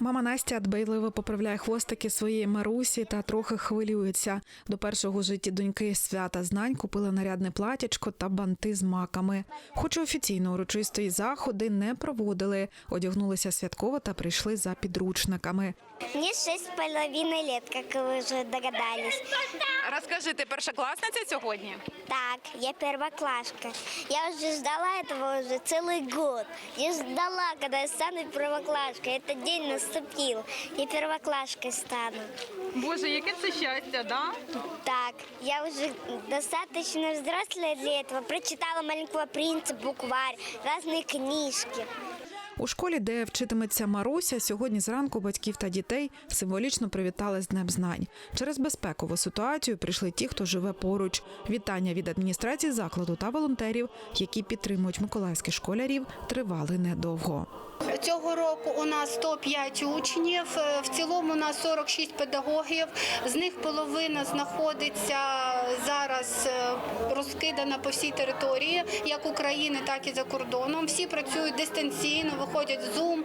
Мама Настя дбайливо поправляє хвостики своєї Марусі та трохи хвилюється. До першого в житті доньки свята знань купила нарядне платячко та банти з маками. Хоч офіційно урочистої заходи не проводили, одягнулися святково та прийшли за підручниками. Мне шесть с половиной лет, как вы уже догадались. Розкажи, ти першокласниця сьогодні? Так, я первоклашка. Я уже ждала этого уже целый год. Я ждала, когда я стану первоклашкой. Этот день наступил. Я первоклашкой стану. Боже, яке це щастя, да? Так, я уже достаточно взрослая для этого. Прочитала «Маленького принца», букварь, разные книжки. У школі, де вчитиметься Маруся, сьогодні зранку батьків та дітей символічно привітали з Днем знань. Через безпекову ситуацію прийшли ті, хто живе поруч. Вітання від адміністрації закладу та волонтерів, які підтримують миколаївських школярів, тривали недовго. Цього року у нас 105 учнів. е, В цілому у нас 46 педагогів. З них половина знаходиться зараз е, розкидана по всій території, як України, так і за кордоном. Всі працюють дистанційно, виходять в Zoom,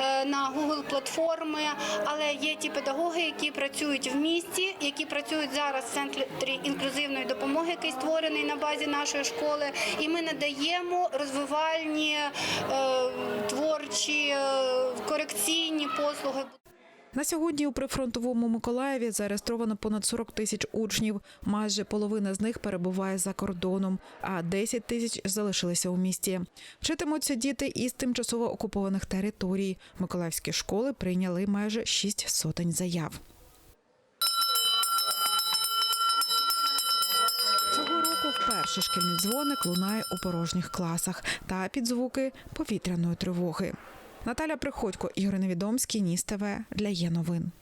е, на Google платформи. Але є ті педагоги, які працюють в місті, які працюють зараз в центрі інклюзивної допомоги, який створений на базі нашої школи. І ми надаємо розвивальні творчі, корекційні послуги. На сьогодні у прифронтовому Миколаєві зареєстровано понад 40 тисяч учнів. Майже половина з них перебуває за кордоном, а 10 тисяч залишилися у місті. Вчитимуться діти із тимчасово окупованих територій. Миколаївські школи прийняли майже 6 сотень заяв. Цього року вперше шкільний дзвоник лунає у порожніх класах та під звуки повітряної тривоги. Наталя Приходько, Ігор Невідомський, Ніс ТВ для є новин.